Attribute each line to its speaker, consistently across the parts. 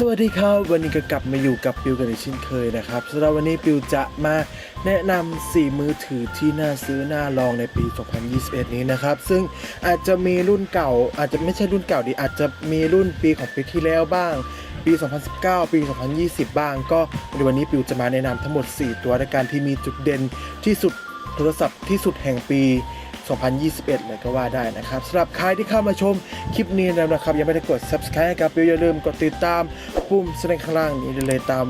Speaker 1: สวัสดีครับ วันนี้ก็กลับมาอยู่กับปิวกันอีกเช่นเคยนะครับสำหรับวันนี้ปิวจะมาแนะนำ4 มือถือที่น่าซื้อน่าลองในปี 2021 นี้นะครับ ซึ่งอาจจะมีรุ่นเก่า อาจจะไม่ใช่รุ่นเก่าดิอาจจะมีรุ่นปีของปีที่แล้วบ้าง ปี 2019 ปี 2020 บ้าง ก็ในวันนี้ปิวจะมาแนะนำทั้งหมด 4 ตัวในการที่มีจุดเด่นที่สุดโทรศัพท์ที่สุดแห่งปี 2021 เลยก็ว่าได้นะครับสำหรับใครที่เข้ามาชมคลิปนี้แล้วนะครับ ยังไม่ได้กด subscribe กับปิวอย่าลืมกดติดตามปุ่มแสดงข้างล่างนี้ได้เลยตาม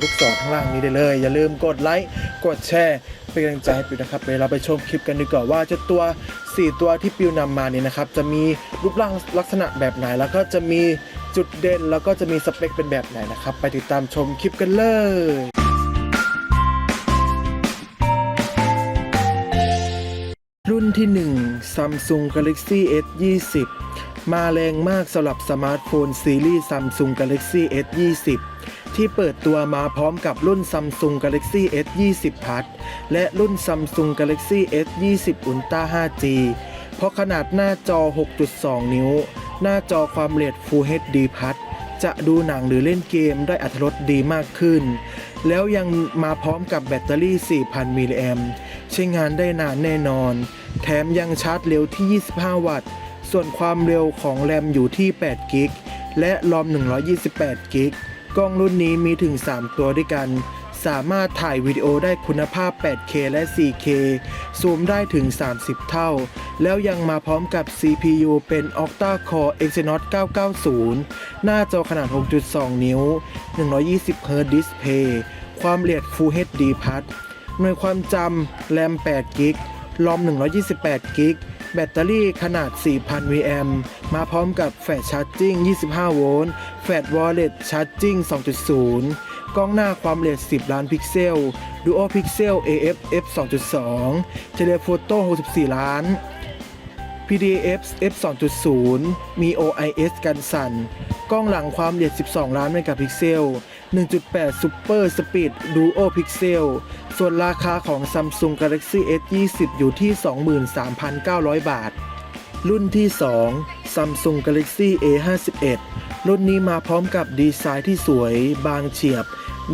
Speaker 1: ลูกศรข้างล่างนี้ได้เลย อย่าลืมกดไลค์กดแชร์เป็นกำลังใจให้ปิวนะครับเดี๋ยวเราไปชมคลิปกันดีกว่าว่าเจะตัว 4 ตัวที่ปิวนำมานี่นะครับ จะมีรูปร่างลักษณะแบบไหน แล้วก็จะมีจุดเด่นแล้วก็จะมีสเปคเป็นแบบไหนนะครับ ไปติดตามชมคลิปกันเลย ที่ 1 Samsung Galaxy S 20มาแรงมากสำหรับสมาร์ทโฟนซีรีส์ Samsung Galaxy S 20ที่เปิดตัวมาพร้อมกับรุ่น Samsung Galaxy S 20 Plus และรุ่น Samsung Galaxy S 20 Ultra 5G เพราะขนาดหน้าจอ 6.2 นิ้ว หน้าจอความละเอียด Full HD Plus จะดูหนังหรือเล่นเกมได้อัตรสดีมากขึ้น แล้วยังมาพร้อมกับแบตเตอรี่ 4,000 มิลลิแอมป์ใช้งานได้นานแน่นอน แถมยังชาร์จเร็วที่ 25 วัตต์ ส่วนความเร็วของแรมอยู่ที่ 8 กิก และรอม 128 กิก กล้องรุ่นนี้มีถึง 3 ตัวด้วยกัน สามารถถ่ายวิดีโอได้คุณภาพ 8K และ 4K ซูมได้ถึง 30 เท่า แล้วยังมาพร้อมกับ CPU เป็น Octa Core Exynos 990 หน้าจอขนาด 6.2 นิ้ว 120 Hz Display ความละเอียด Full HD Plus หน่วยความจำแรม8กิก รอม 128 กิก แบตเตอรี่ขนาด 4,000มิลลิแอมมาพร้อมกับแฟลชชาร์จิ่ง 25 โวลต์ แฟลชวอลเล็ตชาร์จิ่ง 2.0 กล้องหน้าความละเอียด 10 ล้านพิกเซล Dual Pixel AF f 2.2 เทเลโฟโต้ 64 ล้าน PDF f 2.0 มี OIS กันสั่น กล้องหลังความละเอียด 12 ล้านเมกะพิกเซล 1.8 Super Speed Duo Pixel ส่วนราคาของ Samsung Galaxy S 20 อยู่ที่ 23,900 บาท รุ่นที่ 2 Samsung Galaxy A 51รุ่นนี้มาพร้อมกับดีไซน์ที่สวย บางเฉียบ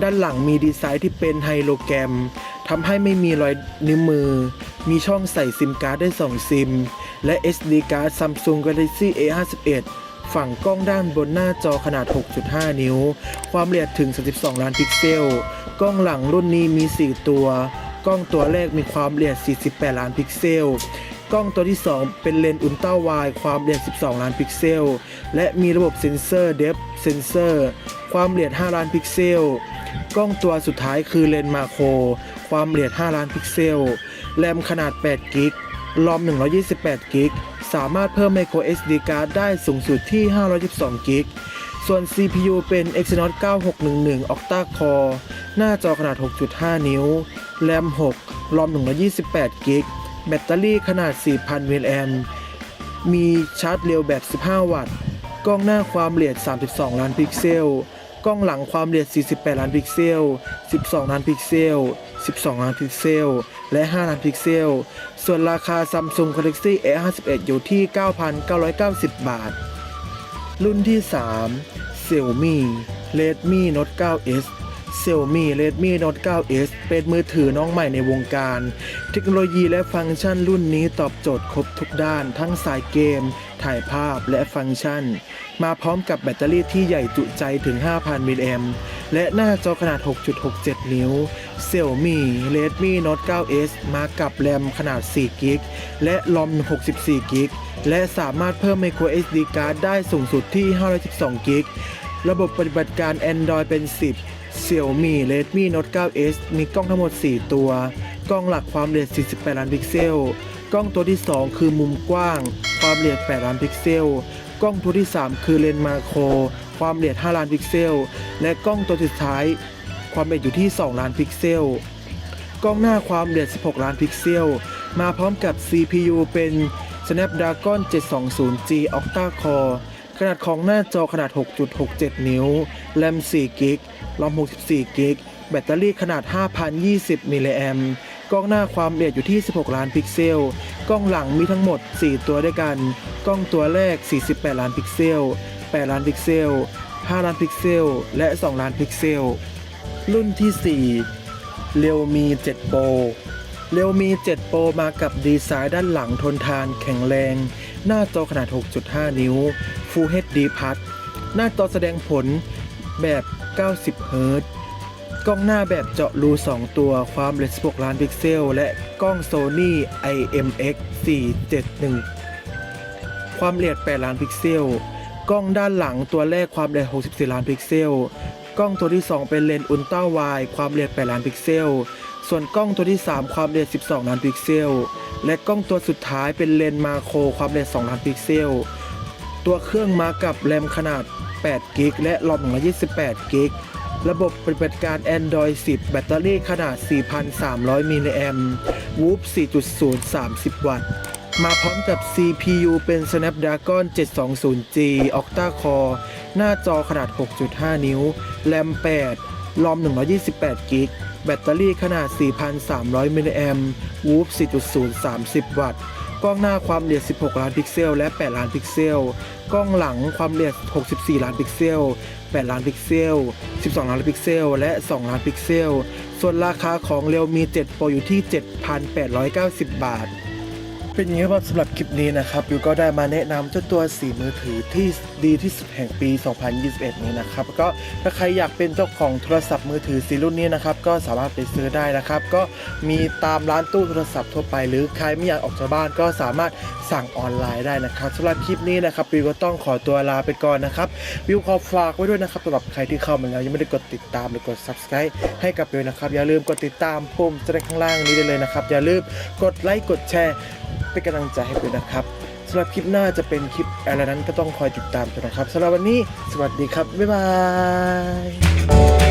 Speaker 1: ด้านหลังมีดีไซน์ที่เป็นไฮโลแกรมทำให้ไม่มีรอยนิ้วมือ มีช่องใส่ซิมการ์ดได้ 2 ซิม และ SD card Samsung Galaxy A 51 ฝั่งกล้องด้านบนหน้าจอขนาด 6.5 นิ้ว ความละเอียดถึง 32 ล้านพิกเซล กล้องหลังรุ่นนี้มี 4 ตัว กล้องตัวแรกมีความละเอียด 48 ล้านพิกเซล กล้องตัวที่ 2 เป็นเลนส์อุลตร้าไวด์ความละเอียด 12 ล้านพิกเซล และมีระบบเซ็นเซอร์เดฟเซนเซอร์ ความละเอียด 5 ล้านพิกเซลกล้องตัวสุดท้ายคือเลนส์มาโคร ความละเอียด 5 ล้านพิกเซล แรมขนาด 8 กิก รอม 128 กิก สามารถเพิ่ม micro SD card ได้สูงสุดที่512กิกส่วน CPU เป็น Exynos 9611 Octa Core หน้าจอขนาด 6.5 นิ้วแรม6รอม128กิกแบตเตอรี่ขนาด 4,000มิลลิแอมป์มีชาร์จเร็วแบบ 15 วัตต์ กล้องหน้าความละเอียด 32 ล้านพิกเซล กล้องหลังความละเอียด 48 ล้านพิกเซล 12 ล้านพิกเซล 12 ล้านพิกเซล และ 5 ล้านพิกเซล ส่วนราคา Samsung Galaxy A51 อยู่ที่ 9,990 บาท รุ่นที่ 3 Xiaomi Redmi Note 9s Xiaomi Redmi Note 9s เป็นมือถือน้องใหม่ในวงการ เทคโนโลยีและฟังก์ชันรุ่นนี้ตอบโจทย์ครบทุกด้าน ทั้งสายเกม ถ่ายภาพและฟังก์ชัน มาพร้อมกับแบตเตอรี่ที่ใหญ่จุใจถึง 5,000 มิลลิแอมและหน้าจอขนาด 6.67 นิ้ว Xiaomi Redmi Note 9s มากับแรมขนาด4กิกและลอม 64กิกและสามารถเพิ่ม micro SD card ได้สูงสุดที่ 512กิกระบบปฏิบัติการ Android เป็น 10 Xiaomi Redmi Note 9s มีกล้องทั้งหมด 4 ตัว กล้องหลักความละเอียด 48 ล้านพิกเซล กล้องตัวที่ 2 คือมุมกว้าง ความละเอียด 8 ล้านพิกเซล กล้องตัวที่ 3 คือเลนส์มาโคร ความละเอียด 5 ล้านพิกเซล และกล้องตัวสุดท้าย ความละเอียดอยู่ที่ 2 ล้านพิกเซล กล้องหน้าความละเอียด 16 ล้านพิกเซล มาพร้อมกับ CPU เป็น Snapdragon 720G Octa Core ขนาดของหน้าจอขนาด 6.67 นิ้ว แรม 4 กิกรอม 64 กิก แบตเตอรี่ขนาด 5,020 มิลลิแอมกล้องหน้าความละเอียดอยู่ที่ 16 ล้านพิกเซล กล้องหลังมีทั้งหมด 4 ตัวด้วยกัน กล้องตัวแรก 48 ล้านพิกเซล 8 ล้านพิกเซล 5 ล้านพิกเซล และ 2 ล้านพิกเซล รุ่นที่ 4 เรียวมี7 Pro เรียวมี7 Pro มากับดีไซน์ด้านหลังทนทานแข็งแรง หน้าจอขนาด 6.5 นิ้ว Full HD Plus หน้าจอแสดงผลแบบ 90เฮิรต์กล้องหน้าแบบเจาะรู 2 ตัวความเร็ว16ล้านพิกเซล และกล้อง Sony IMX 471 ความละเอียด 8 ล้านพิกเซล กล้องด้านหลังตัวแรกความละเอียด 64 ล้านพิกเซล กล้องตัวที่ 2 เป็นเลนส์อุลตร้าไวความละเอียด 8 ล้านพิกเซล ส่วนกล้องตัวที่ 3 ความละเอียด 12 ล้านพิกเซล และกล้องตัวสุดท้ายเป็นเลนส์มาโครความละเอียด 2 ล้านพิกเซล ตัวเครื่องมากับแรมขนาด 8 กิก และรอม128 กิก ระบบปฏิบัติการ Android 10 แบตเตอรี่ขนาด 4,300 มิลลิแอมป์ Whoop 4.0 30 วัตต์ มาพร้อมกับ CPU เป็น Snapdragon 720G Octa Core หน้าจอขนาด 6.5 นิ้ว แรม 8 รอม128 กิก แบตเตอรี่ขนาด 4,300 มิลลิแอมป์ Whoop 4.0 30 วัตต์ กล้องหน้าความละเอียด 16 ล้านพิกเซล และ 8 ล้านพิกเซล กล้องหลังความละเอียด 64 ล้านพิกเซล 8 ล้านพิกเซล 12 ล้านพิกเซล และ 2 ล้านพิกเซล ส่วนราคาของเรียวมี 7 Pro อยู่ที่ 7,890 บาท เป็นอย่างนี้ครับสำหรับคลิปนี้นะครับยูก็ได้มาแนะนำเจ้าตัวสีมือถือที่ดีที่สุดแห่งปี 2021 นี้นะครับก็ถ้าใครอยากเป็นเจ้าของโทรศัพท์มือถือสีรุ่นนี้นะครับก็สามารถไปซื้อได้นะครับ ก็มีตามร้านตู้โทรศัพท์ทั่วไป หรือใครไม่อยากออกจากบ้านก็สามารถสั่งออนไลน์ได้นะครับสำหรับคลิปนี้นะครับวิวก็ต้องขอตัวลาไปก่อนนะครับวิวขอฝากไว้ด้วยนะครับสำหรับใครที่เข้ามาแล้วยังไม่ได้กดติดตามหรือกด subscribe ให้กับวิวนะครับอย่าลืมกดติดตามปุ่มจะได้ข้างล่างนี้ได้เลยนะครับอย่าลืมกดไลค์กดแชร์ เป็นกำลังใจให้ด้วยนะครับสำหรับคลิปหน้าจะเป็นคลิปอะไรนั้นก็ต้องคอยติดตามกันนะครับสำหรับวันนี้สวัสดีครับบ๊ายบาย